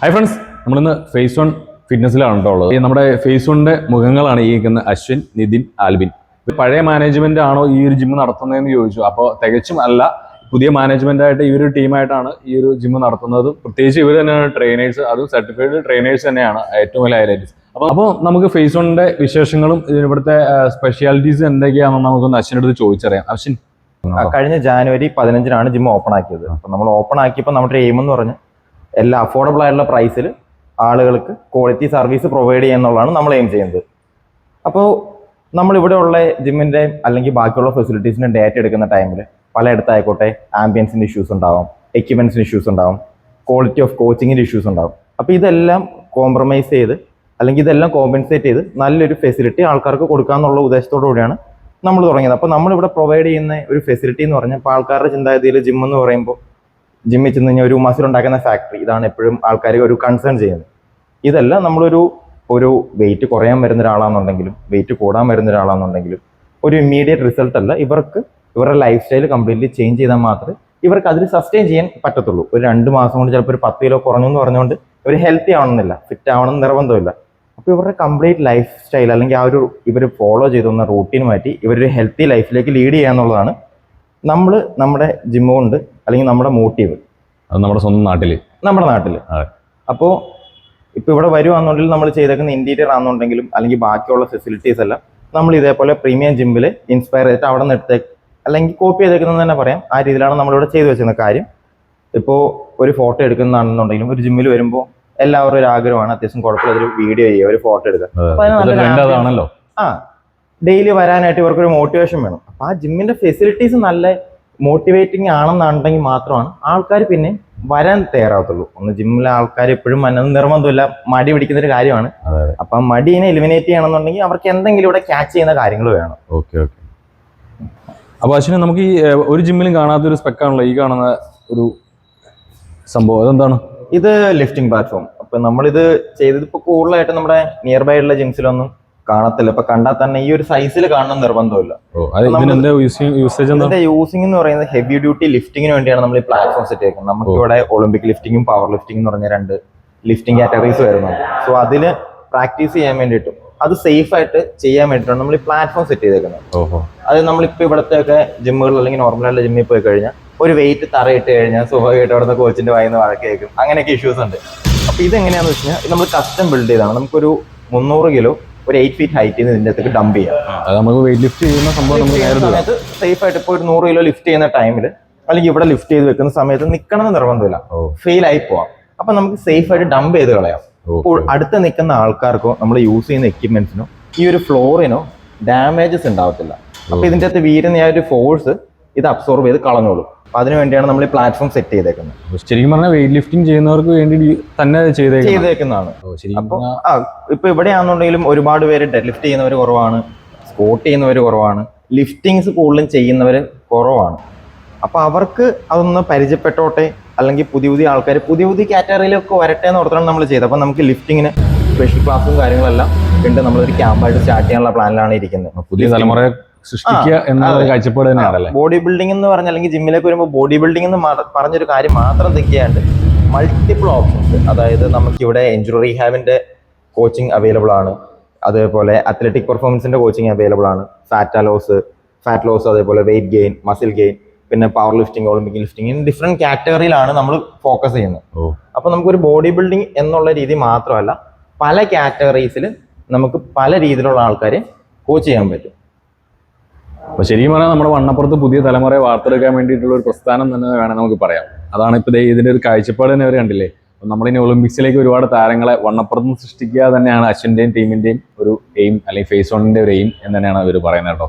Hi friends നമ്മളിന്ന് phase one ഫിറ്റ്നസ്സിലാണ് കേട്ടോ ഉള്ളത്. നമ്മുടെ ഫേസ് വണ്ണിന്റെ മുഖങ്ങളാണ് ഈ നിൽക്കുന്ന അശ്വിൻ നിതിൻ ആൽബിൻ. പഴയ മാനേജ്മെന്റ് ആണോ ഈ ഒരു ജിം നടത്തുന്നതെന്ന് ചോദിച്ചു. അപ്പോൾ തികച്ചും അല്ല. പുതിയ മാനേജ്മെന്റ് ആയിട്ട് ഈ ഒരു ടീമായിട്ടാണ് ഈ ഒരു ജിം നടത്തുന്നത്. പ്രത്യേകിച്ച് ഇവർ തന്നെയാണ് ട്രെയിനേഴ്സ് അതും സർട്ടിഫൈഡ് ട്രെയിനേഴ്സ് തന്നെയാണ് ഏറ്റവും വലിയ ഹൈലൈറ്റ്സ് അപ്പോൾ അപ്പോൾ നമുക്ക് ഫേസ് വണ്ണിന്റെ വിശേഷങ്ങളും ഇവിടുത്തെ സ്പെഷ്യാലിറ്റീസ് എന്തൊക്കെയാണെന്ന് നമുക്കൊന്ന് അശ്വിന്റെ അടുത്ത് ചോദിച്ചറിയാം. അശ്വിൻ. കഴിഞ്ഞ ജാനുവരി പതിനഞ്ചിനാണ് ജിം ഓപ്പൺ ആക്കിയത്. അപ്പൊ നമ്മൾ ഓപ്പൺ ആക്കിയപ്പോൾ നമ്മുടെ എയിം എന്ന് പറഞ്ഞ് എല്ലാ അഫോർഡബിൾ ആയിട്ടുള്ള പ്രൈസിൽ ആളുകൾക്ക് ക്വാളിറ്റി സർവീസ് പ്രൊവൈഡ് ചെയ്യുന്നുള്ളതാണ് നമ്മൾ എയിം ചെയ്യുന്നത്. അപ്പോൾ നമ്മളിവിടെ ഉള്ള ജിമ്മിന്റെ അല്ലെങ്കിൽ ബാക്കിയുള്ള ഫെസിലിറ്റീസിന്റെ ഡേറ്റ എടുക്കുന്ന ടൈമിൽ പലയിടത്തായിക്കോട്ടെ ആംബിയൻസിന്റെ ഇഷ്യൂസ് ഉണ്ടാവും എക്യുപ്മെൻസിന്റെ ഇഷ്യൂസ് ഉണ്ടാവും ക്വാളിറ്റി ഓഫ് കോച്ചിങ്ങിന്റെ ഇഷ്യൂസ് ഉണ്ടാവും. അപ്പോൾ ഇതെല്ലാം കോംപ്രമൈസ് ചെയ്ത് അല്ലെങ്കിൽ ഇതെല്ലാം കോമ്പൻസേറ്റ് ചെയ്ത് നല്ലൊരു ഫെസിലിറ്റി ആൾക്കാർക്ക് കൊടുക്കാന്നുള്ള ഉദ്ദേശത്തോടു കൂടിയാണ് നമ്മൾ തുടങ്ങിയത്. അപ്പോൾ നമ്മളിവിടെ പ്രൊവൈഡ് ചെയ്യുന്ന ഒരു ഫെസിലിറ്റി എന്ന് പറഞ്ഞാൽ ഇപ്പോൾ ആൾക്കാരുടെ ചിന്താഗതിയിൽ ജിം എന്ന് പറയുമ്പോൾ ജിമ്മിൽ ചെന്ന് കഴിഞ്ഞാൽ ഒരു മസിൽ ഉണ്ടാക്കുന്ന ഫാക്ടറി ഇതാണ് എപ്പോഴും ആൾക്കാർ ഒരു കൺസേൺ ചെയ്യുന്നത്. ഇതെല്ലാം നമ്മളൊരു ഒരു വെയിറ്റ് കുറയാൻ വരുന്ന ഒരാളാണെന്നുണ്ടെങ്കിലും വെയിറ്റ് കൂടാൻ വരുന്ന ഒരാളാണെന്നുണ്ടെങ്കിലും ഒരു ഇമ്മീഡിയറ്റ് റിസൾട്ട് അല്ല. ഇവർക്ക് ഇവരുടെ ലൈഫ് സ്റ്റൈൽ കംപ്ലീറ്റ്ലി ചേഞ്ച് ചെയ്താൽ മാത്രമേ ഇവർക്ക് അതിൽ സസ്റ്റെയിൻ ചെയ്യാൻ പറ്റത്തുള്ളൂ. ഒരു രണ്ട് മാസം കൊണ്ട് ചിലപ്പോൾ ഒരു പത്ത് കിലോ കുറഞ്ഞു എന്ന് പറഞ്ഞുകൊണ്ട് ഇവർ ഹെൽത്തി ആവണമെന്നില്ല ഫിറ്റ് ആവണം എന്ന് നിർബന്ധമില്ല. അപ്പോൾ ഇവരുടെ കംപ്ലീറ്റ് ലൈഫ് സ്റ്റൈൽ അല്ലെങ്കിൽ ആ ഒരു ഇവർ ഫോളോ ചെയ്തു വന്ന റൂട്ടീൻ മാറ്റി ഇവരൊരു ഹെൽത്തി ലൈഫിലേക്ക് ലീഡ് ചെയ്യുക എന്നുള്ളതാണ് നമ്മൾ നമ്മുടെ ജിമ്മ് കൊണ്ട് അല്ലെങ്കിൽ നമ്മുടെ മോട്ടീവ്. അത് നമ്മുടെ സ്വന്തം നാട്ടിൽ നമ്മുടെ നാട്ടിൽ. അപ്പോൾ ഇപ്പോൾ ഇവിടെ വരുവാണെന്നുണ്ടെങ്കിൽ നമ്മൾ ചെയ്തേക്കുന്ന ഇന്റീരിയർ ആണെന്നുണ്ടെങ്കിലും അല്ലെങ്കിൽ ബാക്കിയുള്ള ഫെസിലിറ്റീസ് എല്ലാം നമ്മൾ ഇതേപോലെ പ്രീമിയം ജിമ്മിൽ ഇൻസ്പയർ ചെയ്തിട്ട് അവിടെ നിന്ന് എടുത്തേ അല്ലെങ്കിൽ കോപ്പി ചെയ്തേക്കുന്നത് തന്നെ പറയാം. ആ രീതിയിലാണ് നമ്മളിവിടെ ചെയ്തു വെച്ചിരുന്ന കാര്യം. ഇപ്പോൾ ഒരു ഫോട്ടോ എടുക്കുന്നതാണെന്നുണ്ടെങ്കിലും ഒരു ജിമ്മിൽ വരുമ്പോൾ എല്ലാവരും ഒരു ആഗ്രഹമാണ്. അത്യാവശ്യം കുഴപ്പമില്ല ഒരു വീഡിയോ ചെയ്യുക ഒരു ഫോട്ടോ എടുക്കുക. ആ. ഡെയിലി വരാനായിട്ട് ഇവർക്കൊരു മോട്ടിവേഷൻ വേണം. അപ്പൊ ആ ജിമ്മിന്റെ ഫെസിലിറ്റീസ് നല്ല മോട്ടിവേറ്റിംഗ് ആണെന്നുണ്ടെങ്കിൽ മാത്രമാണ് ആൾക്കാർ പിന്നെ വരാൻ തയ്യാറാവത്തുള്ളൂ. ഒന്ന് ജിമ്മിലെ ആൾക്കാർ എപ്പോഴും മനസ്സ് നിർബന്ധമില്ല മടി പിടിക്കുന്ന ഒരു കാര്യമാണ് അപ്പം മടിനെ എലിമിനേറ്റ് ചെയ്യണമെന്നുണ്ടെങ്കിൽ അവർക്ക് എന്തെങ്കിലും ഇവിടെ ക്യാച്ച് ചെയ്യുന്ന കാര്യങ്ങൾ വേണം. Okay okay. അപ്പോൾ അശ്വിന് നമുക്ക് ഈ ഒരു ജിമ്മിലും കാണാത്ത ഒരു സ്പെക്കാണല്ലോ ഈ കാണുന്ന ഒരു സംഭവം. അതെന്താണ്? ഇത് ലിഫ്റ്റിംഗ് പ്ലാറ്റ്ഫോം അപ്പൊ നമ്മളിത് ചെയ്തത് ഇപ്പൊ കൂടുതലായിട്ട് നമ്മുടെ നിയർ ബൈ ഉള്ള ജിംസിലൊന്നും കാണത്തില്ല. ഇപ്പൊ കണ്ടാൽ തന്നെ ഈ ഒരു സൈസിൽ കാണണം നിർബന്ധമില്ല. ഇതിന്റെ യൂസിംഗ് എന്ന് പറയുന്നത് ഹെവി ഡ്യൂട്ടി ലിഫ്റ്റിംഗിന് വേണ്ടിയാണ് നമ്മൾ ഈ പ്ലാറ്റ്ഫോം സെറ്റ് ചെയ്യുന്നത് നമുക്ക് ഇവിടെ ഒളിമ്പിക് ലിഫ്റ്റിംഗും പവർ ലിഫ്റ്റിംഗ് എന്ന് പറഞ്ഞ രണ്ട് ലിഫ്റ്റിംഗ് കാറ്റഗറീസ് വരുന്നുണ്ട് സോ അതിൽ പ്രാക്ടീസ് ചെയ്യാൻ വേണ്ടിയിട്ടും അത് സേഫ് ആയിട്ട് ചെയ്യാൻ വേണ്ടിയിട്ടാണ് നമ്മൾ ഈ പ്ലാറ്റ്ഫോം സെറ്റ് ചെയ്തേക്കുന്നത്. അത് നമ്മളിപ്പോൾ ഇവിടുത്തെ ഒക്കെ ജിമ്മുകൾ അല്ലെങ്കിൽ നോർമലായിട്ടുള്ള ജിമ്മിൽ പോയി കഴിഞ്ഞാൽ ഒരു വെയിറ്റ് തറയിട്ട് കഴിഞ്ഞാൽ സ്വാഭാവികമായിട്ട് അവിടുന്ന് കോച്ചിന്റെ വായിന്ന് വഴക്ക് കേൾക്കും അങ്ങനെയൊക്കെ ഇഷ്യൂസ് ഉണ്ട്. അപ്പൊ ഇതെങ്ങനെയാന്ന് വെച്ച് കഴിഞ്ഞാൽ നമ്മൾ കസ്റ്റം ബിൽഡ് ചെയ്താണ് നമുക്കൊരു മുന്നൂറ് കിലോ ഒരു എയ്റ്റ് ഫീറ്റ് ഹൈറ്റിൽ നിന്ന് ഇതിന്റെ അകത്തേക്ക് ഡംപ് ചെയ്യാം. അത് നമുക്ക് വെയിറ്റ് ലിഫ്റ്റ് ചെയ്യുന്ന സംഭവം നമുക്ക് നേരിട്ട് സമയത്ത് സേഫ് ആയിട്ട് ഇപ്പോൾ ഒരു നൂറ് കിലോ ലിഫ്റ്റ് ചെയ്യുന്ന ടൈമിൽ അല്ലെങ്കിൽ ഇവിടെ ലിഫ്റ്റ് ചെയ്ത് വെക്കുന്ന സമയത്ത് നിൽക്കണമെന്ന് നിർബന്ധമില്ല. ഓ. ഫെയിൽ ആയി പോവാം. അപ്പൊ നമുക്ക് സേഫ് ആയിട്ട് ഡംപ് ചെയ്ത് കളയാം. അപ്പോൾ അടുത്ത് നിൽക്കുന്ന ആൾക്കാർക്കോ നമ്മൾ യൂസ് ചെയ്യുന്ന എക്യുപ്മെന്റ്സിനോ ഈ ഒരു ഫ്ലോറിനോ ഡാമേജസ് ഉണ്ടാവത്തില്ല. അപ്പൊ ഇതിന്റെ അകത്ത് വീരുന്ന ആ ഒരു ഫോഴ്സ് ഇത് അബ്സോർബ് ചെയ്ത് കളഞ്ഞോളും. അപ്പൊ അതിനു വേണ്ടിയാണ് നമ്മൾ ഈ പ്ലാറ്റ്ഫോം സെറ്റ് ചെയ്തേക്കുന്നത്. ശരിക്കും പറഞ്ഞാൽ വെയിറ്റ് ലിഫ്റ്റിംഗ് ചെയ്യുന്നവർക്ക് വേണ്ടി തന്നെ ചെയ്തേക്കുന്നത്. ചെയ്തേക്കുന്നതാണ്. അപ്പോൾ ഇപ്പൊ ഇവിടെയാണെന്നുണ്ടെങ്കിലും ഒരുപാട് പേര് ഡെഡ് ലിഫ്റ്റ് ചെയ്യുന്നവർ കുറവാണ് സ്കോട്ട് ചെയ്യുന്നവർ കുറവാണ് ലിഫ്റ്റിങ്സ് കൂടുതലും ചെയ്യുന്നവർ കുറവാണ്. അപ്പോൾ അവർക്ക് അതൊന്ന് പരിചയപ്പെട്ടോട്ടെ അല്ലെങ്കിൽ പുതിയ പുതിയ ആൾക്കാർ പുതിയ പുതിയ കാറ്റഗറിയിലൊക്കെ വരട്ടെ എന്ന് ഓർത്താണ് നമ്മൾ ചെയ്തത്. അപ്പൊ നമുക്ക് ലിഫ്റ്റിങ്ങിന് സ്പെഷ്യൽ ക്ലാസ്സും കാര്യങ്ങളെല്ലാം ഉണ്ട്. നമ്മളൊരു ക്യാമ്പായിട്ട് സ്റ്റാർട്ട് ചെയ്യാനുള്ള പ്ലാനിലാണ് ഇരിക്കുന്നത്. പുതിയ തലമുറയെ സൃഷ്ടിക്കുക എന്നുള്ള. കാഴ്ചപ്പാട് തന്നെയാണല്ലേ? ബോഡി ബിൽഡിംഗ് എന്ന് പറഞ്ഞ അല്ലെങ്കിൽ ജിമ്മിലേക്ക് വരുമ്പോൾ ബോഡി ബിൽഡിംഗ് എന്ന് പറഞ്ഞൊരു കാര്യം മാത്രം തിങ്ക് ചെയ്യാണ്ട് മൾട്ടിപ്പിൾ ഓപ്ഷൻസ് അതായത് നമുക്കിവിടെ എഞ്ചുറി റീഹാബിന്റെ കോച്ചിങ് അവൈലബിൾ ആണ്. അതേപോലെ അത്ലറ്റിക് പെർഫോമൻസിന്റെ കോച്ചിങ് അവൈലബിൾ ആണ്. ഫാറ്റ് ലോസ് ഫാറ്റ് ലോസ് അതേപോലെ വെയിറ്റ് ഗെയിൻ മസിൽ ഗെയിൻ പിന്നെ power lifting olympic lifting in different കാറ്റഗറിയിലാണ് നമ്മൾ ഫോക്കസ് ചെയ്യുന്നത്. അപ്പോൾ നമുക്കൊരു ബോഡി ബിൽഡിംഗ് എന്നുള്ള രീതി മാത്രമല്ല പല കാറ്റഗറീസിൽ നമുക്ക് പല രീതിയിലുള്ള ആൾക്കാരെ കോച്ച് ചെയ്യാൻ പറ്റും. അപ്പൊ ശരിക്കും പറഞ്ഞാൽ നമ്മുടെ വണ്ണപ്പുറത്ത് പുതിയ തലമുറയെ വാർത്തെടുക്കാൻ വേണ്ടിയിട്ടുള്ള ഒരു പ്രസ്ഥാനം തന്നെ വേണം നമുക്ക് പറയാം. അതാണ് ഇപ്പൊ ഇതിന്റെ ഒരു കാഴ്ചപ്പാട് തന്നെ അവർ കണ്ടില്ലേ? അപ്പൊ നമ്മളിനി ഒളിമ്പിക്സിലേക്ക് ഒരുപാട് താരങ്ങളെ വണ്ണപ്പുറത്ത് സൃഷ്ടിക്കുക തന്നെയാണ് അശ്വിന്റെയും ടീമിന്റെയും ഒരു എയിം അല്ലെങ്കിൽ ഫേസ് വണ്ണിന്റെ ഒരു എയിം എന്ന് തന്നെയാണ് അവർ പറയുന്നത് കേട്ടോ.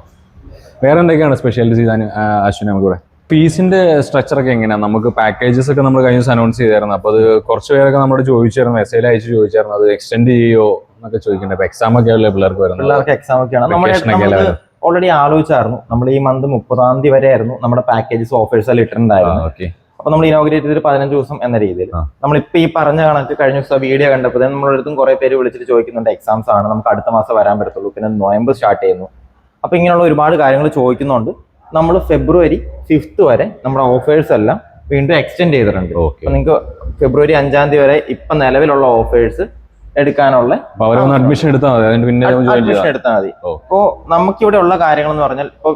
വേറെ എന്തൊക്കെയാണ് സ്പെഷ്യാലിറ്റീസ് ചെയ്താൽ അശ്വിൻ നമുക്കിവിടെ? ഫീസിന്റെ സ്ട്രക്ചർ ഒക്കെ എങ്ങനെയാണ് നമുക്ക് പാക്കേജസ് ഒക്കെ നമ്മൾ കഴിഞ്ഞ ദിവസം അനൗൺസ് ചെയ്തായിരുന്നു. അപ്പോൾ അത് കുറച്ച് പേരൊക്കെ നമ്മൾ ചോദിച്ചായിരുന്നു മെസ്സേജ് അയച്ച് ചോദിച്ചായിരുന്നു അത് എക്സ്റ്റെൻഡ് ചെയ്യോ എന്നൊക്കെ ചോദിക്കണ്ടേ അപ്പോൾ എക്സാം ഒക്കെ ഉള്ള പിള്ളേർക്ക് വരുന്നത്. പിള്ളേർക്ക് എക്സാം ഒക്കെയാണ്. ഓൾറെഡി ആലോചിച്ചായിരുന്നു. നമ്മൾ ഈ മന്ത് മുപ്പതാം തീയതി വരെ ആയിരുന്നു നമ്മുടെ പാക്കേജസ് ഓഫേഴ്സ് എല്ലാം ഇട്ടിട്ടുണ്ടായിരുന്നു ഓക്കെ അപ്പൊ നമ്മൾ ഇനോഗ്രേറ്റ് ചെയ്തിട്ട് പതിനഞ്ച് ദിവസം എന്ന രീതിയിൽ. നമ്മളിപ്പോ ഈ പറഞ്ഞ കണക്ക് കഴിഞ്ഞ ദിവസം വീഡിയോ കണ്ടപ്പോൾ നമ്മുടെ അടുത്തും കുറെ പേര് വിളിച്ചിട്ട് ചോദിക്കുന്നുണ്ട് എക്സാംസ് ആണ് നമുക്ക് അടുത്ത മാസം വരാൻ പറ്റത്തുള്ളൂ. പിന്നെ നവംബർ സ്റ്റാർട്ട് ചെയ്യുന്നു. അപ്പൊ ഇങ്ങനെയുള്ള ഒരുപാട് കാര്യങ്ങൾ ചോദിക്കുന്നുണ്ട്. നമ്മൾ ഫെബ്രുവരി ഫിഫ്ത്ത് വരെ നമ്മുടെ ഓഫേഴ്സ് എല്ലാം വീണ്ടും എക്സ്റ്റെൻഡ് ചെയ്തിട്ടുണ്ട്. നിങ്ങൾക്ക് ഫെബ്രുവരി അഞ്ചാം തീയതി വരെ ഇപ്പൊ നിലവിലുള്ള ഓഫേഴ്സ് എടുക്കാനുള്ള അഡ്മിഷൻ എടുത്താൽ മതി. അതിന് പിന്നെ അഡ്മിഷൻ എടുത്താൽ മതി. നമുക്കിവിടെ ഉള്ള കാര്യങ്ങൾ എന്ന് പറഞ്ഞാൽ ഇപ്പൊ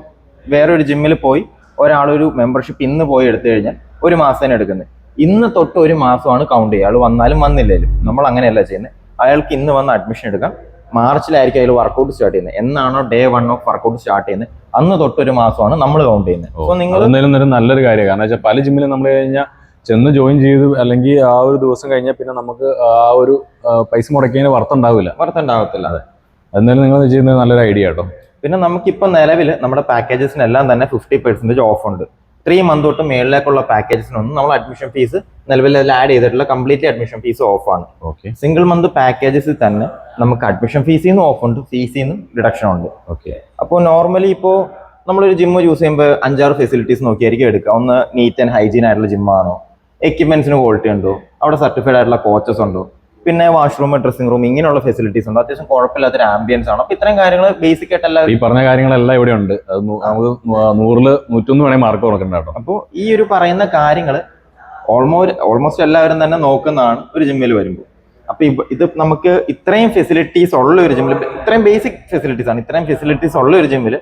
വേറൊരു ജിമ്മിൽ പോയി ഒരാളൊരു മെമ്പർഷിപ്പ് ഇന്ന് പോയി എടുത്തു കഴിഞ്ഞാൽ ഒരു മാസത്തിന് എടുക്കുന്നത്. ഇന്ന് തൊട്ട് ഒരു മാസമാണ് കൗണ്ട് ചെയ്യുക. അയാൾ വന്നാലും വന്നില്ലേലും നമ്മൾ അങ്ങനെയല്ല ചെയ്യുന്നത്. അയാൾക്ക് ഇന്ന് വന്ന് അഡ്മിഷൻ എടുക്കാം. മാർച്ചിലായിരിക്കും അതിൽ വർക്കൗട്ട് സ്റ്റാർട്ട് ചെയ്യുന്നത്. എന്നാണോ day one of workout start ചെയ്യുന്നത്? അന്ന് തൊട്ട് ഒരു മാസമാണ് നമ്മൾ കൗണ്ട് ചെയ്യുന്നത്. സോ നിങ്ങൾ നല്ലൊരു കാര്യം കാരണം വെച്ചാൽ പല ജിമ്മിലും നമ്മൾ കഴിഞ്ഞാൽ ചെന്ന് ജോയിൻ ചെയ്ത് അല്ലെങ്കിൽ ആ ഒരു ദിവസം കഴിഞ്ഞാൽ പിന്നെ നമുക്ക് ആ ഒരു പൈസ മുടക്കിയതിന് വർത്തുണ്ടാവില്ല. ഉണ്ടാവില്ല അതെ. എന്നാലും നിങ്ങൾ ചെയ്യുന്നത് നല്ലൊരു ഐഡിയ കേട്ടോ പിന്നെ നമുക്കിപ്പോൾ നിലവിൽ നമ്മുടെ പാക്കേജസിനെല്ലാം തന്നെ ഫിഫ്റ്റി പെർസെന്റേജ് ഓഫ് ഉണ്ട്. ത്രീ മന്ത് തൊട്ട് മേളിലേക്കുള്ള പാക്കേജസിനൊന്നും നമ്മൾ അഡ്മിഷൻ ഫീസ് നിലവിൽ അതിൽ ആഡ് ചെയ്തിട്ടുള്ള കംപ്ലീറ്റ്ലി അഡ്മിഷൻ ഫീസ് ഓഫ് ആണ്. ഓക്കെ സിംഗിൾ മന്ത് പാക്കേജസിൽ തന്നെ നമുക്ക് അഡ്മിഷൻ ഫീസിൽ നിന്നും ഓഫ് ഉണ്ട്. ഫീസിൽ നിന്നും റിഡക്ഷൻ ഉണ്ട്. ഓക്കെ അപ്പോൾ നോർമലി ഇപ്പോൾ നമ്മളൊരു ജിമ്മ് യൂസ് ചെയ്യുമ്പോൾ അഞ്ചാറ് ഫെസിലിറ്റീസ് നോക്കിയായിരിക്കും എടുക്കുക. ഒന്ന് നീറ്റ് ആൻഡ് ഹൈജീൻ ആയിട്ടുള്ള ജിമ്മാണോ എക്യുപ്മെന്റ്സിന് ക്വാളിറ്റി ഉണ്ടോ? അവിടെ സർട്ടിഫൈഡ് ആയിട്ടുള്ള കോച്ചസ് ഉണ്ടോ? പിന്നെ വാഷ്റൂം ഡ്രസ്സിംഗ് റൂം ഇങ്ങനെയുള്ള ഫെസിലിറ്റീസ് ഉണ്ടോ? അത്യാവശ്യം കുഴപ്പമില്ലാത്തൊരു ആംബിയൻസ് ആണ്. അപ്പൊ ഇത്രയും കാര്യങ്ങൾ ബേസിക് ആയിട്ട് ഈ പറഞ്ഞ കാര്യങ്ങളെല്ലാം ഇവിടെ ഉണ്ട്. അത് നമുക്ക് നൂറിൽ നൂറ്റൊന്ന് വേണേ മാർക്ക് കൊടുക്കണ്ട കേട്ടോ. അപ്പോൾ ഈ ഒരു പറയുന്ന കാര്യങ്ങൾ ഓൾമോസ്റ്റ് ഓൾമോസ്റ്റ് എല്ലാവരും തന്നെ നോക്കുന്നതാണ് ഒരു ജിമ്മിൽ വരുമ്പോൾ അപ്പൊ ഇത് നമുക്ക് ഇത്രയും ഫെസിലിറ്റീസ് ഉള്ള ഒരു ജിമ്മിൽ ഇത്രയും ബേസിക് ഫെസിലിറ്റീസ് ആണ്. ഇത്രയും ഫെസിലിറ്റീസ് ഉള്ള ഒരു ജിമ്മിൽ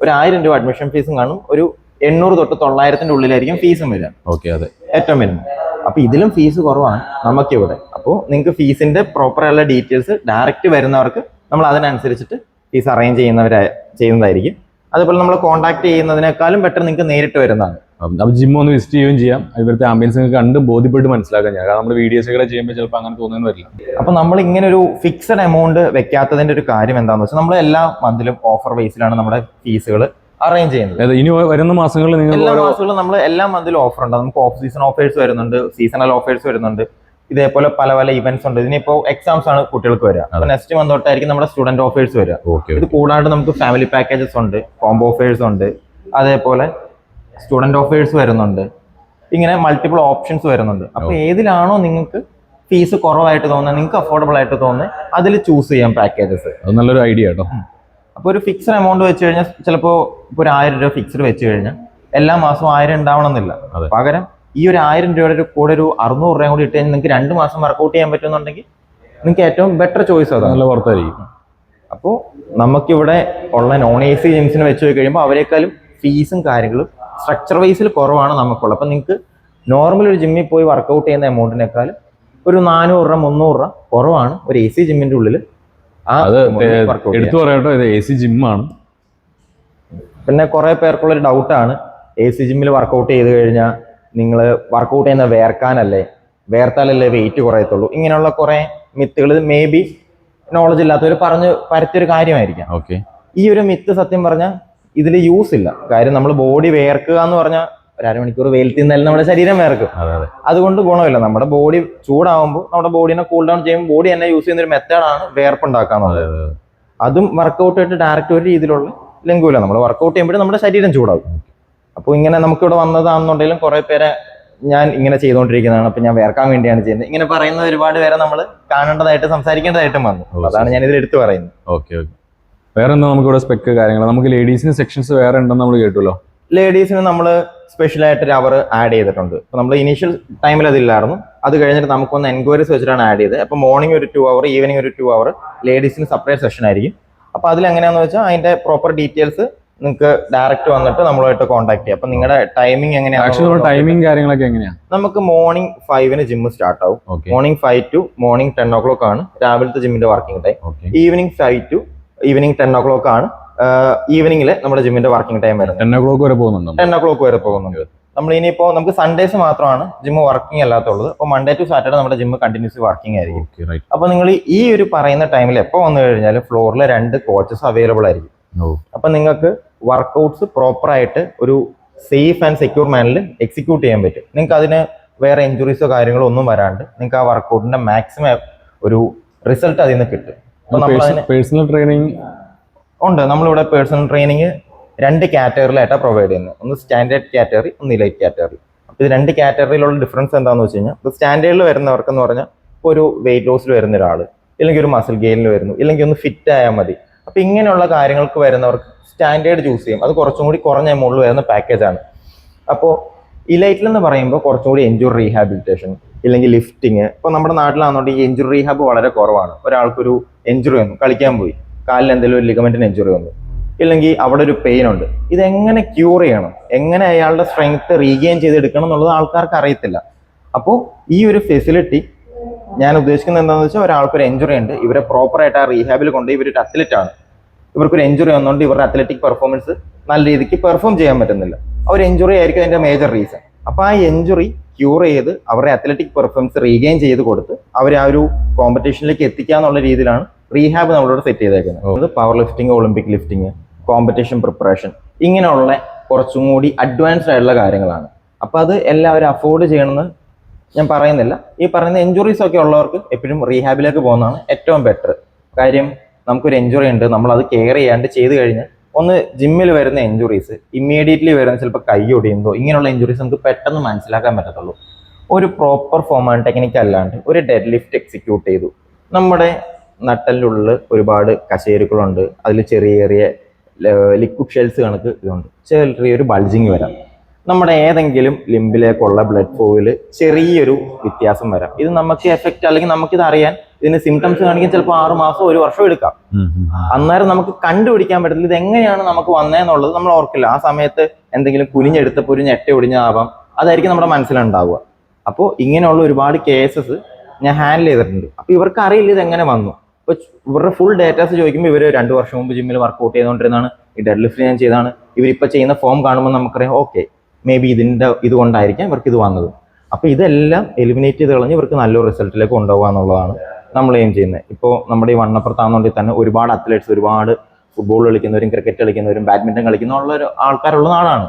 ഒരു ആയിരം രൂപ അഡ്മിഷൻ ഫീസും കാണും. ഒരു എണ്ണൂറ് തൊട്ട് തൊള്ളായിരത്തിന്റെ ഉള്ളിലായിരിക്കും ഫീസും വരിക. ഓക്കെ അതെ. ഏറ്റവും മിനിമം അപ്പൊ ഇതിലും ഫീസ് കുറവാണ് നമുക്കിവിടെ. അപ്പോൾ നിങ്ങൾക്ക് ഫീസിന്റെ പ്രോപ്പർ ആയുള്ള ഡീറ്റെയിൽസ് ഡയറക്റ്റ് വരുന്നവർക്ക് നമ്മൾ അതിനനുസരിച്ചിട്ട് ഫീസ് അറേഞ്ച് ചെയ്യുന്നവരെ ചെയ്യുന്നതായിരിക്കും. അതുപോലെ നമ്മൾ കോൺടാക്ട് ചെയ്യുന്നതിനേക്കാളും ബെറ്റർ നിങ്ങൾക്ക് നേരിട്ട് വരുന്നതാണ്. നമ്മൾ ജിം ഒന്ന് വിസിറ്റ് ചെയ്യുകയും ചെയ്യാം. ഇവിടുത്തെ ആംബിയൻസ് നിങ്ങൾക്ക് കണ്ട് ബോധ്യപ്പെട്ട് മനസ്സിലാക്കാൻ ചെയ്യാം. കാരണം നമ്മൾ വീഡിയോസ് ഒക്കെ ചെയ്യുമ്പോൾ ചിലപ്പോൾ അങ്ങനെ തോന്നുന്നു വരില്ല. അപ്പൊ നമ്മൾ ഇങ്ങനെ ഒരു ഫിക്സഡ് എമൗണ്ട് വെക്കാത്തതിന്റെ ഒരു കാര്യം എന്താണെന്ന് വെച്ചാൽ നമ്മൾ എല്ലാ മന്തിലും ഓഫർ ബേസിലാണ് നമ്മുടെ ഫീസുകൾ അറേഞ്ച് ചെയ്യുന്നത്. ഇനി വരുന്ന മാസങ്ങളിൽ നിങ്ങൾ എല്ലാ ഓരോ മാസങ്ങളും നമ്മൾ എല്ലാ മന്തിലും ഓഫർ ഉണ്ട്. നമുക്ക് ഓഫ് സീസൺ ഓഫേഴ്സ് വരുന്നുണ്ട് സീസണൽ ഓഫേഴ്സ് വരുന്നുണ്ട്. ഇതേപോലെ പല പല ഇവന്റ്സ് ഉണ്ട്. ഇതിനിപ്പോ എക്സാംസ് ആണ് കുട്ടികൾക്ക് വരിക. അപ്പൊ നെക്സ്റ്റ് മന്ത് തൊട്ടായിരിക്കും നമ്മുടെ സ്റ്റുഡന്റ് ഓഫേഴ്സ് വരിക. ഇത് കൂടാണ്ട് നമുക്ക് ഫാമിലി പാക്കേജസ് ഉണ്ട് കോംബോ ഓഫേഴ്സ് ഉണ്ട്. അതേപോലെ സ്റ്റുഡന്റ് ഓഫേഴ്സ് വരുന്നുണ്ട്. ഇങ്ങനെ മൾട്ടിപ്പിൾ ഓപ്ഷൻസ് വരുന്നുണ്ട്. അപ്പൊ ഏതിലാണോ നിങ്ങൾക്ക് ഫീസ് കുറവായിട്ട് തോന്നുന്നത് നിങ്ങൾക്ക് അഫോർഡബിൾ ആയിട്ട് തോന്നുന്നത് അതിൽ ചൂസ് ചെയ്യാം പാക്കേജസ് അത് നല്ലൊരു ഐഡിയ കേട്ടോ അപ്പോൾ ഒരു ഫിക്സഡ് എമൗണ്ട് വെച്ച് കഴിഞ്ഞാൽ ചിലപ്പോൾ ഇപ്പോൾ ഒരു ആയിരം രൂപ ഫിക്സഡ് വെച്ച് കഴിഞ്ഞാൽ എല്ലാ മാസവും ആയിരം ഉണ്ടാവണം എന്നില്ല. പകരം ഈ ഒരു ആയിരം രൂപയുടെ ഒരു കൂടെ ഒരു അറുന്നൂറ് രൂപയും കൂടി ഇട്ട് കഴിഞ്ഞാൽ നിങ്ങൾക്ക് രണ്ട് മാസം വർക്കൗട്ട് ചെയ്യാൻ പറ്റുന്നുണ്ടെങ്കിൽ നിങ്ങൾക്ക് ഏറ്റവും ബെറ്റർ ചോയ്സ് അതാണ്. നല്ല പുറത്തായിരിക്കും അപ്പോൾ നമുക്കിവിടെ ഉള്ള നോൺ എ സി ജിംസിന് വെച്ച് പോയി കഴിയുമ്പോൾ അവരെക്കാളും ഫീസും കാര്യങ്ങളും സ്ട്രക്ചർ വൈസിൽ കുറവാണ് നമുക്കുള്ളത്. അപ്പം നിങ്ങൾക്ക് നോർമൽ ഒരു ജിമ്മിൽ പോയി വർക്കൗട്ട് ചെയ്യുന്ന എമൗണ്ടിനേക്കാളും ഒരു നാനൂറ് രൂപ മുന്നൂറ് രൂപ കുറവാണ് ഒരു എ സി ജിമ്മിന്റെ ഉള്ളിൽ അത്. എടുത്തു പറയട്ടോ ഇത് എ സി ജിമ്മാണ് പിന്നെ കുറെ പേർക്കുള്ള ഒരു ഡൗട്ടാണ് എ സി ജിമ്മിൽ വർക്കൗട്ട് ചെയ്ത് കഴിഞ്ഞാൽ നിങ്ങൾ വർക്കൗട്ട് ചെയ്യുന്ന വേർക്കാനല്ലേ വേർത്താലല്ലേ വെയിറ്റ് കുറയത്തുള്ളൂ? ഇങ്ങനെയുള്ള കുറെ മിത്തുകൾ മേ ബി നോളജ് ഇല്ലാത്തവർ പറഞ്ഞ് പരത്തിയൊരു കാര്യമായിരിക്കാം. ഓക്കെ ഈ ഒരു മിത്ത് സത്യം പറഞ്ഞാൽ ഇതിൽ യൂസ് ഇല്ല. കാര്യം നമ്മൾ ബോഡി വേർക്കുക എന്ന് പറഞ്ഞാൽ ഒരു അരമണിക്കൂർ വെയിൽ തിന്നാലും നമ്മുടെ ശരീരം വേർക്കും അതെ അതെ. അതുകൊണ്ട് ഗുണമില്ല. നമ്മുടെ ബോഡി ചൂടാവുമ്പോൾ നമ്മുടെ ബോഡിനെ കൂൾ ഡൗൺ ചെയ്യുമ്പോൾ ബോഡി തന്നെ യൂസ് ചെയ്യുന്ന ഒരു മെത്തേഡാണ് വേർപ്പ് ഉണ്ടാക്കാന്നുള്ളത് അതെ, വർക്കൗട്ട് ആയിട്ട് ഡയറക്റ്റ് ഒരു രീതിയിലുള്ള ലംഘൂല നമ്മൾ വർക്കൗട്ട് ചെയ്യുമ്പോഴും നമ്മുടെ ശരീരം ചൂടാവും. അപ്പോൾ ഇങ്ങനെ നമുക്കിവിടെ വന്നതാണെന്നുണ്ടെങ്കിലും കുറെ പേരെ ഞാൻ ഇങ്ങനെ ചെയ്തുകൊണ്ടിരിക്കുന്നതാണ്. അപ്പൊ ഞാൻ വേർക്കാൻ വേണ്ടിയാണ് ചെയ്യുന്നത്. ഇങ്ങനെ പറയുന്ന ഒരുപാട് പേരെ നമ്മൾ കാണേണ്ടതായിട്ട് സംസാരിക്കേണ്ടതായിട്ടും വന്നു. അതാണ് ഞാൻ ഇതിൽ എടുത്തു പറയുന്നത്. Okay okay. വേറെ എന്താ നമുക്ക് ഇവിടെ സ്പെക്ക് കാര്യങ്ങൾ? നമുക്ക് ലേഡീസിന് സെക്ഷൻസ് വേറെ ഉണ്ടെന്ന് നമ്മൾ കേട്ടുല്ലോ ലേഡീസിന് നമ്മൾ സ്പെഷ്യലായിട്ട് ഒരു അവർ ആഡ് ചെയ്തിട്ടുണ്ട്. അപ്പോൾ നമ്മൾ ഇനീഷ്യൽ ടൈമിൽ അതില്ലായിരുന്നു. അത് കഴിഞ്ഞിട്ട് നമുക്കൊന്ന് എൻക്വയറീസ് വെച്ചിട്ടാണ് ആഡ് ചെയ്തത്. അപ്പോൾ മോർണിംഗ് ഒരു ടു അവർ ഈവനിങ് ഒരു ടു അവർ ലേഡീസിന് സെപ്പറേറ്റ് സെഷൻ ആയിരിക്കും. അപ്പോൾ അതിൽ എങ്ങനെയാണെന്ന് വെച്ചാൽ അതിന്റെ പ്രോപ്പർ ഡീറ്റെയിൽസ് നിങ്ങൾക്ക് ഡയറക്റ്റ് വന്നിട്ട് നമ്മളുമായിട്ട് കോൺടാക്ട് ചെയ്യാം. അപ്പം നിങ്ങളുടെ ടൈമിംഗ് എങ്ങനെയാണ് ടൈമിംഗ് കാര്യങ്ങളൊക്കെ എങ്ങനെയാണ് നമുക്ക് മോർണിംഗ് ഫൈവിന് ജിമ്മ് സ്റ്റാർട്ട് ആവും. Morning five to morning ten o'clock ആണ്. രാവിലത്തെ ജിമ്മിന്റെ working time evening five to evening ten o'clock ആണ്. ഈവനിങ്ങിൽ നമ്മുടെ ജിമ്മിന്റെ വർക്കിംഗ് ടൈം വരുന്നത്. ടെൻ ഒ ക്ലോക്ക് വരെ പോകുന്നുണ്ട്? ടെൻ ഒ ക്ലോക്ക് വരെ പോകുന്നുണ്ട്. നമ്മൾ ഇനിയിപ്പോ നമുക്ക് സൺഡേസ് മാത്രമാണ് ജിമ്മ് വർക്കിംഗ് അല്ലാത്തുള്ളത്. അപ്പോൾ മൺഡേ ടു സാറ്റർഡേ നമ്മുടെ ജിമ്മ് കണ്ടിന്യൂസ് വർക്കിംഗ് ആയിരിക്കും. അപ്പൊ നിങ്ങൾ ഈ ഒരു പറയുന്ന ടൈമിൽ എപ്പോ വന്നു കഴിഞ്ഞാലും ഫ്ലോറിൽ രണ്ട് കോച്ചസ് അവൈലബിൾ ആയിരിക്കും. അപ്പൊ നിങ്ങൾക്ക് വർക്കൗട്ട്സ് പ്രോപ്പർ ആയിട്ട് ഒരു സേഫ് ആൻഡ് സെക്യൂർ മാനിൽ എക്സിക്യൂട്ട് ചെയ്യാൻ പറ്റും. നിങ്ങൾക്ക് അതിന് വേറെ ഇഞ്ചുറീസോ കാര്യങ്ങളോ ഒന്നും വരാണ്ട് നിങ്ങൾക്ക് ആ വർക്കൗട്ടിന്റെ മാക്സിമം ഒരു റിസൾട്ട് അതിൽ നിന്ന് കിട്ടും. പേഴ്സണൽ ട്രെയിനിങ് ഉണ്ട്. നമ്മളിവിടെ പേഴ്സണൽ ട്രെയിനിങ് രണ്ട് കാറ്റഗറിയിലായിട്ടാണ് പ്രൊവൈഡ് ചെയ്യുന്നത്. ഒന്ന് സ്റ്റാൻഡേർഡ് കാറ്റഗറി ഒന്ന് ലൈറ്റ് കാറ്റഗറി അപ്പോൾ ഇത് രണ്ട് കാറ്റഗറിയിലുള്ള ഡിഫറൻസ് എന്താണെന്ന് വെച്ച് കഴിഞ്ഞാൽ ഇപ്പോൾ സ്റ്റാൻഡേർഡിൽ വരുന്നവർക്കെന്ന് പറഞ്ഞാൽ ഇപ്പോൾ ഒരു വെയിറ്റ് ലോസിൽ വരുന്ന ഒരാൾ ഇല്ലെങ്കിൽ ഒരു മസിൽ ഗെയിനിൽ വരുന്നു ഇല്ലെങ്കിൽ ഒന്ന് ഫിറ്റ് ആയാൽ മതി. അപ്പോൾ ഇങ്ങനെയുള്ള കാര്യങ്ങൾക്ക് വരുന്നവർക്ക് സ്റ്റാൻഡേർഡ് ചൂസ് ചെയ്യും. അത് കുറച്ചും കൂടി കുറഞ്ഞ എമൗണ്ടിൽ വരുന്ന പാക്കേജാണ് അപ്പോൾ ഇലൈറ്റിൽ എന്ന് പറയുമ്പോൾ കുറച്ചും കൂടി എൻജുർ റീഹാബിലിറ്റേഷൻ ഇല്ലെങ്കിൽ ലിഫ്റ്റിങ് ഇപ്പോൾ നമ്മുടെ നാട്ടിലാണെന്നുണ്ടെങ്കിൽ എഞ്ചുറി റീഹാബ് വളരെ കുറവാണ്. ഒരാൾക്കൊരു എൻജുറി വന്നു കളിക്കാൻ പോയി. കാലിൽ എന്തെങ്കിലും ഒരു ലിഗമെന്റിന് ഇഞ്ചുറി വന്നു. ഇല്ലെങ്കിൽ അവിടെ ഒരു പെയിൻ ഉണ്ട്. ഇതെങ്ങനെ ക്യൂർ ചെയ്യണം? എങ്ങനെ അയാളുടെ സ്ട്രെങ്ത് റീഗെയിൻ ചെയ്തെടുക്കണം എന്നുള്ളത് ആൾക്കാർക്ക് അറിയത്തില്ല. അപ്പോൾ ഈ ഒരു ഫെസിലിറ്റി ഞാൻ ഉദ്ദേശിക്കുന്നത് എന്താണെന്ന് വെച്ചാൽ ഒരാൾക്ക് ഒരു എൻജുറി ഉണ്ട്. ഇവരെ പ്രോപ്പറായിട്ട് ആ റീഹാബിൽ കൊണ്ട് ഇവരൊരു അത്ലറ്റ് ആണ്. ഇവർക്കൊരു എഞ്ചുറി വന്നുകൊണ്ട് ഇവരുടെ അത്ലറ്റിക് പെർഫോമൻസ് നല്ല രീതിക്ക് പെർഫോം ചെയ്യാൻ പറ്റുന്നില്ല. ആ ഒരു എഞ്ചുറി ആയിരിക്കും അതിന്റെ മേജർ റീസൺ അപ്പോൾ ആ എഞ്ചുറി ക്യൂർ ചെയ്ത് അവരുടെ അത്ലറ്റിക് പെർഫോമൻസ് റീഗെയിൻ ചെയ്ത് കൊടുത്ത് അവരെ ആ ഒരു കോമ്പറ്റീഷനിലേക്ക് എത്തിക്കുക എന്നുള്ള രീതിയിലാണ് റീഹാബ് നമ്മളിവിടെ സെറ്റ് ചെയ്തേക്കുന്നത് അത് power lifting Olympic lifting competition preparation ഇങ്ങനെയുള്ള കുറച്ചും കൂടി അഡ്വാൻസ്ഡ് ആയിട്ടുള്ള കാര്യങ്ങളാണ്. അപ്പോൾ അത് എല്ലാവരും അഫോർഡ് ചെയ്യണമെന്ന് ഞാൻ പറയുന്നില്ല. ഈ പറയുന്ന എൻജുറീസ് ഒക്കെ ഉള്ളവർക്ക് എപ്പോഴും റീഹാബിലേക്ക് പോകുന്നതാണ് ഏറ്റവും ബെറ്റർ കാര്യം നമുക്കൊരു എൻജുറി ഉണ്ട് നമ്മൾ അത് കെയർ ചെയ്യാണ്ട് ചെയ്ത് കഴിഞ്ഞാൽ ഒന്ന് ജിമ്മിൽ വരുന്ന എൻജുറീസ് ഇമ്മീഡിയറ്റ്ലി വരുന്ന ചിലപ്പോൾ കൈ ഒടിയുന്നതോ ഇങ്ങനെയുള്ള എൻജുറീസ് നമുക്ക് പെട്ടെന്ന് മനസ്സിലാക്കാൻ പറ്റത്തുള്ളൂ. ഒരു പ്രോപ്പർ ഫോമാണ് ടെക്നിക്ക് അല്ലാണ്ട് ഒരു ഡെഡ് ലിഫ്റ്റ് എക്സിക്യൂട്ട് ചെയ്തു. നമ്മുടെ നട്ടലിന്റെ ഉള്ളിൽ ഒരുപാട് കശേരുക്കളുണ്ട്. അതിൽ ചെറിയ ചെറിയ ലിക്വിഡ് ഷെൽസ് കണക്ക് ഇതുണ്ട്. ചെറിയൊരു ബൾജിങ് വരാം. നമ്മുടെ ഏതെങ്കിലും ലിംബിലേക്കുള്ള ബ്ലഡ് ഫ്ലോയിൽ ചെറിയൊരു വ്യത്യാസം വരാം. ഇത് നമുക്ക് എഫക്റ്റ് അല്ലെങ്കിൽ നമുക്കിത് അറിയാൻ ഇതിന് സിംറ്റംസ് കാണിക്കാൻ ചിലപ്പോൾ ആറ് മാസം ഒരു വർഷം എടുക്കാം. അന്നേരം നമുക്ക് കണ്ടുപിടിക്കാൻ പറ്റില്ല ഇത് എങ്ങനെയാണ് നമുക്ക് വന്നതെന്നുള്ളത് നമ്മൾ ഓർക്കില്ല. ആ സമയത്ത് എന്തെങ്കിലും കുനിഞ്ഞെടുത്തപ്പോൾ ഒരു ഞെട്ട ഒടിഞ്ഞാവാം. അതായിരിക്കും നമ്മുടെ മനസ്സിലുണ്ടാവുക. അപ്പോൾ ഇങ്ങനെയുള്ള ഒരുപാട് കേസസ് ഞാൻ ഹാൻഡിൽ ചെയ്തിട്ടുണ്ട്. അപ്പോൾ ഇവർക്ക് അറിയില്ല ഇത് എങ്ങനെ വന്നു. ഇപ്പോൾ ഇവരുടെ ഫുൾ ഡേറ്റാസ് ചോദിക്കുമ്പോൾ ഇവർ രണ്ട് വർഷം മുമ്പ് ജിമ്മിൽ വർക്ക്ഔട്ട് ചെയ്തുകൊണ്ടിരുന്നതാണ് ഈ ഡെഡ് ലിഫ്റ്റ് ഞാൻ ചെയ്താണ് ഇവരിപ്പോൾ ചെയ്യുന്ന ഫോം കാണുമ്പോൾ നമുക്കറിയാം ഓക്കെ മേ ബി ഇതിന്റെ ഇതുകൊണ്ടായിരിക്കാം ഇവർക്ക് ഇത് വന്നത്. അപ്പോൾ ഇതെല്ലാം എലിമിനേറ്റ് ചെയ്ത് കളഞ്ഞ് ഇവർക്ക് നല്ലൊരു റിസൾട്ടിലേക്ക് കൊണ്ടുപോകുക എന്നുള്ളതാണ് നമ്മൾ എയിം ചെയ്യുന്നത്. ഇപ്പോൾ നമ്മുടെ ഈ വണ്ണപ്പുറത്താണെന്നുണ്ടെങ്കിൽ തന്നെ ഒരുപാട് അത്ലറ്റ്സ് ഒരുപാട് ഫുട്ബോൾ കളിക്കുന്നവരും ക്രിക്കറ്റ് കളിക്കുന്നവരും ബാഡ്മിന്റൺ കളിക്കുന്ന ഒരു ആൾക്കാരുള്ള നാടാണ്.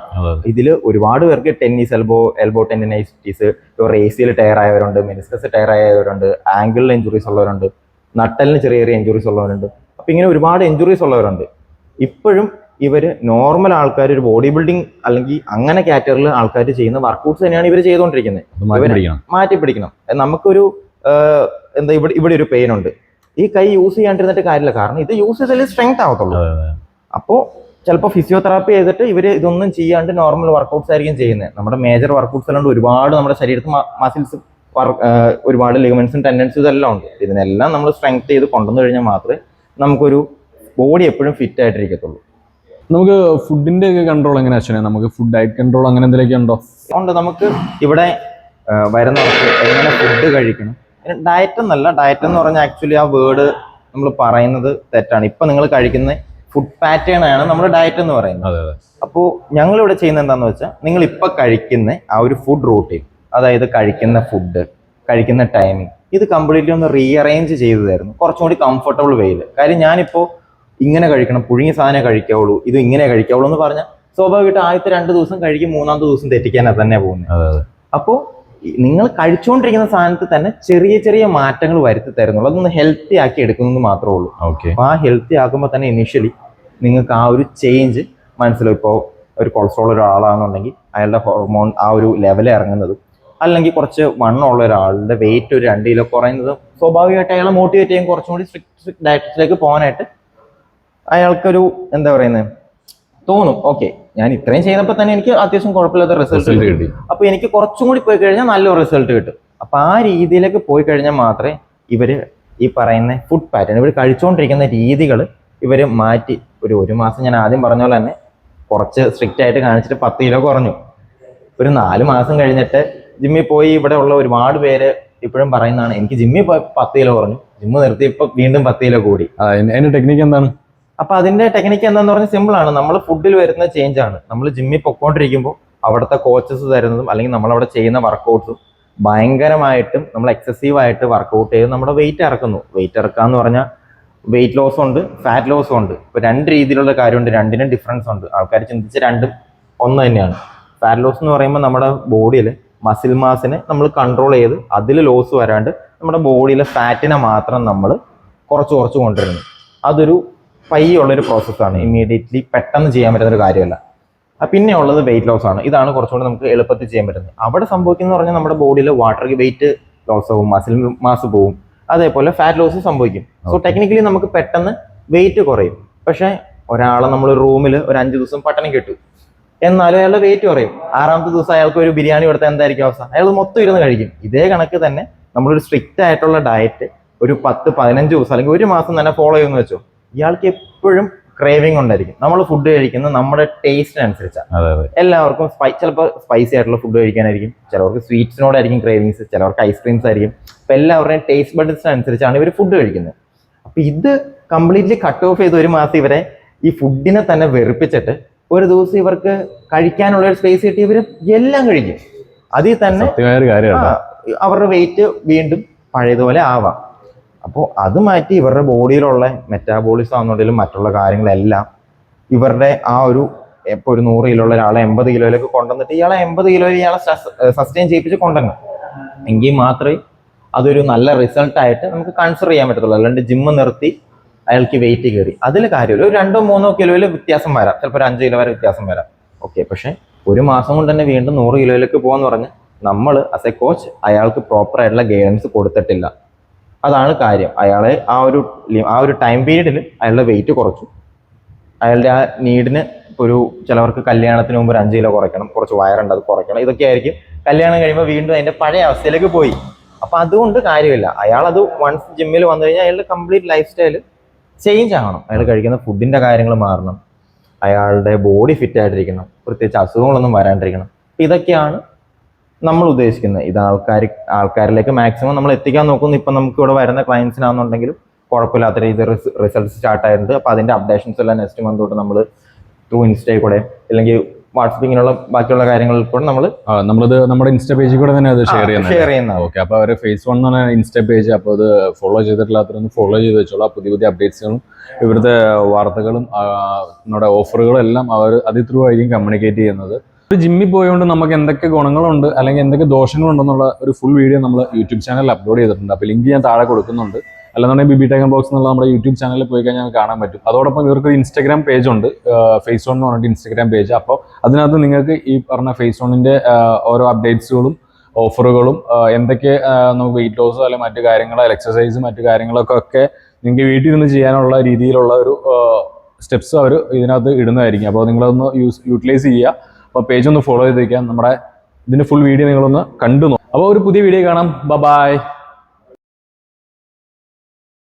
ഇതിൽ ഒരുപാട് പേർക്ക് ടെന്നീസ് എൽബോ എൽബോ ടെൻഡിനൈറ്റിസ് ഇപ്പോൾ റേസിയിൽ ടയർ ആയവരുണ്ട് മെനിസ്കസ് ടയർ ആയവരുണ്ട് ആംഗിളിൽ ഇഞ്ചുറീസ് ഉള്ളവരുണ്ട്. നട്ടലിന് ചെറിയ ചെറിയ എഞ്ചുറീസ് ഉള്ളവരുണ്ട്. അപ്പം ഇങ്ങനെ ഒരുപാട് എഞ്ചുറീസ് ഉള്ളവരുണ്ട്. ഇപ്പോഴും ഇവർ നോർമൽ ആൾക്കാർ ഒരു ബോഡി ബിൽഡിംഗ് അല്ലെങ്കിൽ അങ്ങനെ കാറ്റഗറിയിൽ ആൾക്കാർ ചെയ്യുന്ന വർക്കൗട്ട്സ് തന്നെയാണ് ഇവർ ചെയ്തുകൊണ്ടിരിക്കുന്നത്. മാറ്റി മാറ്റി പിടിക്കണം. നമുക്കൊരു എന്താ ഇവിടെ ഇവിടെ ഒരു പെയിൻ ഉണ്ട്. ഈ കൈ യൂസ് ചെയ്യാണ്ടിരുന്നിട്ട് കാര്യമില്ല. കാരണം ഇത് യൂസ് ചെയ്താലേ സ്ട്രെങ്ത് ആവത്തുള്ളൂ. അപ്പോൾ ചിലപ്പോൾ ഫിസിയോതെറാപ്പി ചെയ്തിട്ട് ഇവർ ഇതൊന്നും ചെയ്യാണ്ട് നോർമൽ വർക്കൗട്ട്സ് ആയിരിക്കും ചെയ്യുന്നത്. നമ്മുടെ മേജർ വർക്കൗട്ട്സ് അല്ലാണ്ട് ഒരുപാട് നമ്മുടെ ശരീരത്തിൽ മസിൽസ് ഒരുപാട് ലിഗമെന്റ്സും ടെൻഡൻസും ഇതെല്ലാം ഉണ്ട്. ഇതിനെല്ലാം നമ്മൾ സ്ട്രെങ്ത് ചെയ്ത് കൊണ്ടുവന്നു കഴിഞ്ഞാൽ മാത്രമേ നമുക്കൊരു ബോഡി എപ്പോഴും ഫിറ്റ് ആയിട്ടിരിക്കത്തുള്ളൂ. നമുക്ക് ഫുഡിന്റെ ഒക്കെ കൺട്രോൾ എങ്ങനെ അച്ഛനെ നമുക്ക് ഫുഡ് ഡയറ്റ് കൺട്രോൾ അങ്ങനെ എന്തെങ്കിലും ഉണ്ടോ? ഉണ്ട് നമുക്ക് ഇവിടെ വരുന്ന വരുന്നവർക്ക് എങ്ങനെ ഫുഡ് കഴിക്കണം? ഡയറ്റ് എന്നല്ല ഡയറ്റ് എന്ന് പറഞ്ഞാൽ ആക്ച്വലി ആ വേർഡ് നമ്മൾ പറയുന്നത് തെറ്റാണ്. ഇപ്പൊ നിങ്ങൾ കഴിക്കുന്ന ഫുഡ് പാറ്റേൺ ആണ് നമ്മൾ ഡയറ്റ് എന്ന് പറയുന്നത്. അപ്പോൾ ഞങ്ങൾ ഇവിടെ ചെയ്യുന്നത് എന്താണെന്ന് വെച്ചാൽ നിങ്ങൾ ഇപ്പൊ കഴിക്കുന്ന ആ ഒരു ഫുഡ് റൂട്ടീൻ അതായത് കഴിക്കുന്ന ഫുഡ് കഴിക്കുന്ന ടൈമിംഗ് ഇത് കംപ്ലീറ്റ്ലി ഒന്ന് റീഅറേഞ്ച് ചെയ്തു തരുന്നു കുറച്ചും കൂടി കംഫർട്ടബിൾ വേയിൽ കാര്യം ഞാനിപ്പോൾ ഇങ്ങനെ കഴിക്കണം പുഴുങ്ങിയ സാധനം കഴിക്കാവുള്ളൂ ഇത് ഇങ്ങനെ കഴിക്കാവുള്ളൂ എന്ന് പറഞ്ഞാൽ സ്വാഭാവികമായിട്ട് ആദ്യത്തെ രണ്ട് ദിവസം കഴിക്കും മൂന്നാമത്തെ ദിവസം തെറ്റിക്കാനാ തന്നെ പോകുന്നത് അപ്പോൾ നിങ്ങൾ കഴിച്ചുകൊണ്ടിരിക്കുന്ന സാധനത്തിൽ തന്നെ ചെറിയ ചെറിയ മാറ്റങ്ങൾ വരുത്തി തരുന്നുള്ളൂ. അതൊന്ന് ഹെൽത്തി ആക്കി എടുക്കുന്നത് മാത്രമേ ഉള്ളൂ. ഓക്കെ അപ്പോൾ ആ ഹെൽത്തി ആക്കുമ്പോൾ തന്നെ ഇനിഷ്യലി നിങ്ങൾക്ക് ആ ഒരു ചേഞ്ച് മനസ്സിലാവും. ഇപ്പോൾ ഒരു കൊളസ്ട്രോൾ ഒരാളാണെന്നുണ്ടെങ്കിൽ അയാളുടെ ഹോർമോൺ ആ ഒരു ലെവൽ ഇറങ്ങുന്നതും അല്ലെങ്കിൽ കുറച്ച് വണ്ണമുള്ള ഒരാളുടെ വെയിറ്റ് ഒരു രണ്ട് കിലോ കുറയുന്നതും സ്വാഭാവികമായിട്ട് അയാളെ മോട്ടിവേറ്റ് ചെയ്യാൻ കുറച്ചും കൂടി സ്ട്രിക്ട് സ്ട്രിക്ട് ഡയറ്റിലേക്ക് പോകാനായിട്ട് അയാൾക്കൊരു എന്താ പറയുന്നത് തോന്നും. ഓക്കെ ഞാൻ ഇത്രയും ചെയ്തപ്പോൾ തന്നെ എനിക്ക് അത്യാവശ്യം കുഴപ്പമില്ലാത്ത റിസൾട്ട് കിട്ടി. അപ്പൊ എനിക്ക് കുറച്ചും കൂടി പോയി കഴിഞ്ഞാൽ നല്ല റിസൾട്ട് കിട്ടും. അപ്പൊ ആ രീതിയിലേക്ക് പോയി കഴിഞ്ഞാൽ മാത്രമേ ഇവർ ഈ പറയുന്ന ഫുഡ് പാറ്റേൺ ഇവർ കഴിച്ചുകൊണ്ടിരിക്കുന്ന രീതികൾ ഇവർ മാറ്റി. ഒരു ഒരു മാസം ഞാൻ ആദ്യം പറഞ്ഞ പോലെ തന്നെ കുറച്ച് സ്ട്രിക്റ്റ് ആയിട്ട് കാണിച്ചിട്ട് പത്ത് കിലോ കുറഞ്ഞു. ഒരു നാല് മാസം കഴിഞ്ഞിട്ട് ജിമ്മിൽ പോയി ഇവിടെ ഉള്ള ഒരുപാട് പേര് ഇപ്പോഴും പറയുന്നതാണ് എനിക്ക് ജിമ്മിൽ പോയി പത്ത് കിലോ കുറഞ്ഞു ജിമ്മ് നിർത്തി ഇപ്പൊ വീണ്ടും പത്ത് കിലോ കൂടി. അതിന്റെ ടെക്നിക്ക് എന്താണ്? അപ്പൊ അതിന്റെ ടെക്നിക്ക് എന്താന്ന് പറഞ്ഞാൽ സിമ്പിൾ ആണ്. നമ്മൾ ഫുഡിൽ വരുന്ന ചേഞ്ച് ആണ്. നമ്മൾ ജിമ്മിൽ പൊക്കോണ്ടിരിക്കുമ്പോൾ അവിടുത്തെ കോച്ചസ് തരുന്നതും അല്ലെങ്കിൽ നമ്മൾ അവിടെ ചെയ്യുന്ന വർക്കൗട്ട്സും ഭയങ്കരമായിട്ടും നമ്മൾ എക്സസീവ് ആയിട്ട് വർക്കൗട്ട് ചെയ്ത് നമ്മുടെ വെയിറ്റ് ഇറക്കുന്നു. വെയിറ്റ് ഇറക്കുക എന്ന് പറഞ്ഞാൽ വെയിറ്റ് ലോസും ഉണ്ട് ഫാറ്റ് ലോസും ഉണ്ട്. ഇപ്പൊ രണ്ട് രീതിയിലുള്ള കാര്യമുണ്ട് രണ്ടിനും ഡിഫറൻസ് ഉണ്ട്. ആൾക്കാർ ചിന്തിച്ച് രണ്ടും ഒന്ന് തന്നെയാണ്. ഫാറ്റ് ലോസ് എന്ന് പറയുമ്പോൾ നമ്മുടെ ബോഡിയിൽ മസിൽ മാസിനെ നമ്മൾ കൺട്രോൾ ചെയ്ത് അതിൽ ലോസ് വരാണ്ട് നമ്മുടെ ബോഡിയിലെ ഫാറ്റിനെ മാത്രം നമ്മൾ കുറച്ച് കുറച്ച് കൊണ്ടുവരുന്നു. അതൊരു പയ്യുള്ളൊരു പ്രോസസ്സാണ് ഇമ്മീഡിയറ്റ്ലി പെട്ടെന്ന് ചെയ്യാൻ പറ്റുന്ന ഒരു കാര്യമല്ല. പിന്നെ ഉള്ളത് വെയിറ്റ് ലോസ് ആണ്. ഇതാണ് കുറച്ചുകൂടി നമുക്ക് എളുപ്പത്തിൽ ചെയ്യാൻ പറ്റുന്നത്. അവിടെ സംഭവിക്കുന്ന പറഞ്ഞാൽ നമ്മുടെ ബോഡിയിൽ വാട്ടർ വെയിറ്റ് ലോസ് ആവും മസിൽ മാസ് പോവും. അതേപോലെ ഫാറ്റ് ലോസ് സംഭവിക്കും. സോ ടെക്നിക്കലി നമുക്ക് പെട്ടെന്ന് വെയിറ്റ് കുറയും. പക്ഷേ ഒരാളെ നമ്മൾ റൂമിൽ ഒരു അഞ്ച് ദിവസം പട്ടണം കിട്ടും. എന്നാലും അയാളുടെ വെയിറ്റ് കുറയും. ആറാമത്തെ ദിവസം അയാൾക്ക് ഒരു ബിരിയാണി കൊടുത്താൽ എന്തായിരിക്കും അവസ്ഥ? അയാൾ മൊത്തം ഇരുന്ന് കഴിക്കും. ഇതേ കണക്ക് തന്നെ നമ്മളൊരു സ്ട്രിക്റ്റ് ആയിട്ടുള്ള ഡയറ്റ് ഒരു പത്ത് പതിനഞ്ച് ദിവസം അല്ലെങ്കിൽ ഒരു മാസം തന്നെ ഫോളോ ചെയ്യുമെന്ന് വെച്ചോ ഇയാൾക്ക് എപ്പോഴും ക്രേവിംഗ് ഉണ്ടായിരിക്കും. നമ്മൾ ഫുഡ് കഴിക്കുന്നത് നമ്മുടെ ടേസ്റ്റിനനുസരിച്ചാണ് എല്ലാവർക്കും സ്പൈ ചിലപ്പോൾ സ്പൈസി ആയിട്ടുള്ള ഫുഡ് കഴിക്കാനായിരിക്കും. ചിലവർക്ക് സ്വീറ്റ്സിനോടായിരിക്കും ക്രേവിങ്സ് ചിലവർക്ക് ഐസ്ക്രീംസ് ആയിരിക്കും. അപ്പം എല്ലാവരുടെയും ടേസ്റ്റ് ബഡ്സിനനുസരിച്ചാണ് ഇവർ ഫുഡ് കഴിക്കുന്നത്. അപ്പം ഇത് കംപ്ലീറ്റ്ലി കട്ട് ഓഫ് ചെയ്ത് ഒരു മാസം ഇവരെ ഈ ഫുഡിനെ തന്നെ വെറുപ്പിച്ചിട്ട് ഒരു ദിവസം ഇവർക്ക് കഴിക്കാനുള്ള ഒരു സ്പേസ് കിട്ടി ഇവർ എല്ലാം കഴിക്കും അതിൽ തന്നെ അവരുടെ വെയിറ്റ് വീണ്ടും പഴയതുപോലെ ആവാം. അപ്പോൾ അത് മാറ്റി ഇവരുടെ ബോഡിയിലുള്ള മെറ്റാബോളിസം ആണെന്നുണ്ടെങ്കിലും മറ്റുള്ള കാര്യങ്ങളെല്ലാം ഇവരുടെ ആ ഒരു ഇപ്പോൾ ഒരു നൂറ് കിലോ ഉള്ള ഒരാളെ എൺപത് കിലോയിലേക്ക് കൊണ്ടുവന്നിട്ട് ഇയാളെ എൺപത് കിലോയിൽ ഇയാളെ സസ്റ്റെയിൻ ചെയ്യിപ്പിച്ച് കൊണ്ടുവരണം. എങ്കിൽ മാത്രമേ അതൊരു നല്ല റിസൾട്ടായിട്ട് നമുക്ക് കൺസിഡർ ചെയ്യാൻ പറ്റത്തുള്ളൂ. അല്ലാണ്ട് ജിമ്മ് നിർത്തി അയാൾക്ക് വെയിറ്റ് കയറി അതിൽ കാര്യമില്ല. ഒരു രണ്ടോ മൂന്നോ കിലോയിൽ വ്യത്യാസം വരാം. ചിലപ്പോൾ ഒരു അഞ്ച് കിലോ വരെ വ്യത്യാസം വരാം. ഓക്കെ പക്ഷേ ഒരു മാസം കൊണ്ട് തന്നെ വീണ്ടും നൂറ് കിലോയിലേക്ക് പോകാന്ന് പറഞ്ഞ് നമ്മൾ ആസ് എ കോച്ച് അയാൾക്ക് പ്രോപ്പർ ആയിട്ടുള്ള ഗൈഡൻസ് കൊടുത്തിട്ടില്ല. അതാണ് കാര്യം. അയാളെ ആ ഒരു ആ ഒരു ടൈം പീരീഡിൽ അയാളുടെ വെയിറ്റ് കുറച്ചു. അയാളുടെ ആ നീഡിന് ഒരു ചിലവർക്ക് കല്യാണത്തിന് മുമ്പ് ഒരു അഞ്ച് കിലോ കുറയ്ക്കണം കുറച്ച് വയറുണ്ട് അത് കുറയ്ക്കണം ഇതൊക്കെ ആയിരിക്കും. കല്യാണം കഴിയുമ്പോൾ വീണ്ടും അതിന്റെ പഴയ അവസ്ഥയിലേക്ക് പോയി. അപ്പം അതുകൊണ്ട് കാര്യമില്ല. അയാൾ അത് വൺസ് ജിമ്മിൽ വന്നു കഴിഞ്ഞാൽ അയാളുടെ കംപ്ലീറ്റ് ലൈഫ് സ്റ്റൈൽ ചേഞ്ച് ആവണം. അയാൾ കഴിക്കുന്ന ഫുഡിന്റെ കാര്യങ്ങൾ മാറണം. അയാളുടെ ബോഡി ഫിറ്റ് ആയിട്ടിരിക്കണം. പ്രത്യേകിച്ച് അസുഖങ്ങളൊന്നും വരാണ്ടിരിക്കണം. ഇതൊക്കെയാണ് നമ്മൾ ഉദ്ദേശിക്കുന്നത്. ഇത് ആൾക്കാർ ആൾക്കാരിലേക്ക് മാക്സിമം നമ്മൾ എത്തിക്കാൻ നോക്കുന്നു. ഇപ്പം നമുക്ക് ഇവിടെ വരുന്ന ക്ലയൻസിനാണെന്നുണ്ടെങ്കിലും കുഴപ്പമില്ലാത്ത രീതിയിൽ റിസൾട്ട്സ് സ്റ്റാർട്ട് ആയിട്ടുണ്ട്. അപ്പോൾ അതിന്റെ അപ്ഡേഷൻസ് എല്ലാം നെക്സ്റ്റ് മന്ത് തൊട്ട് നമ്മൾ ത്രൂ ഇൻസ്റ്റയിൽ കൂടെ അല്ലെങ്കിൽ വാട്സപ്പ് ഇങ്ങനെയുള്ള ബാക്കിയുള്ള കാര്യങ്ങൾ കൂടെ നമ്മൾ നമ്മളത് നമ്മുടെ ഇൻസ്റ്റാ പേജിൽ കൂടെ തന്നെ അത് ഷെയർ ചെയ്യുന്നത് ഷെയർ ചെയ്യുന്നത് ഓക്കെ അപ്പോൾ അവർ ഫേസ് വൺ എന്ന് പറഞ്ഞ ഇൻസ്റ്റ പേജ് അപ്പോൾ അത് ഫോളോ ചെയ്തിട്ടില്ലാത്തവരൊന്ന് ഫോളോ ചെയ്ത് വെച്ചോളാം. പുതിയ പുതിയ അപ്ഡേറ്റ്സുകളും ഇവിടുത്തെ വാർത്തകളും നമ്മുടെ ഓഫറുകളും എല്ലാം അവർ അതിൽ ത്രൂ ആയിരിക്കും കമ്മ്യൂണിക്കേറ്റ് ചെയ്യുന്നത്. ഒരു ജിമ്മിൽ പോയതുകൊണ്ട് നമുക്ക് എന്തൊക്കെ ഗുണങ്ങളുണ്ട് അല്ലെങ്കിൽ എന്തൊക്കെ ദോഷങ്ങളുണ്ടെന്നുള്ള ഒരു ഫുൾ വീഡിയോ നമ്മൾ യൂട്യൂബ് ചാനലിൽ അപ്ലോഡ് ചെയ്തിട്ടുണ്ട്. അപ്പോൾ ലിങ്ക് ഞാൻ താഴെ കൊടുക്കുന്നുണ്ട്. അല്ലാന്നുണ്ടെങ്കിൽ ബിബി ടെക്കൻ ബോക്സ് എന്നുള്ള നമ്മുടെ യൂട്യൂബ് ചാനലിൽ പോയി കഴിഞ്ഞാൽ കാണാൻ പറ്റും. അതോടൊപ്പം ഇവർക്ക് ഇൻസ്റ്റാഗ്രാം പേജ് ഉണ്ട് ഫേസ് ഓൺ എന്ന് പറഞ്ഞിട്ട് ഇൻസ്റ്റാഗ്രാം പേജ് അപ്പോൾ അതിനകത്ത് നിങ്ങൾക്ക് ഈ പറഞ്ഞ ഫേസ് ഓണിന്റെ ഓരോ അപ്ഡേറ്റ്സുകളും ഓഫറുകളും എന്തൊക്കെ നമുക്ക് വെയിറ്റ് ലോസോ അല്ലെങ്കിൽ മറ്റു കാര്യങ്ങളോ എക്സസൈസ് മറ്റു കാര്യങ്ങളൊക്കെ ഒക്കെ നിങ്ങൾക്ക് വീട്ടിൽ നിന്ന് ചെയ്യാനുള്ള രീതിയിലുള്ള ഒരു സ്റ്റെപ്സ് അവർ ഇതിനകത്ത് ഇടുന്നതായിരിക്കും. അപ്പോൾ നിങ്ങളൊന്ന് യൂസ് യൂട്ടിലൈസ് ചെയ്യുക. അപ്പോൾ പേജ് ഒന്ന് ഫോളോ ചെയ്തേക്കാം നമ്മുടെ ഇതിന്റെ ഫുൾ വീഡിയോ നിങ്ങളൊന്ന് കണ്ടു നോക്കും. അപ്പോൾ ഒരു പുതിയ വീഡിയോ കാണാം. ബൈ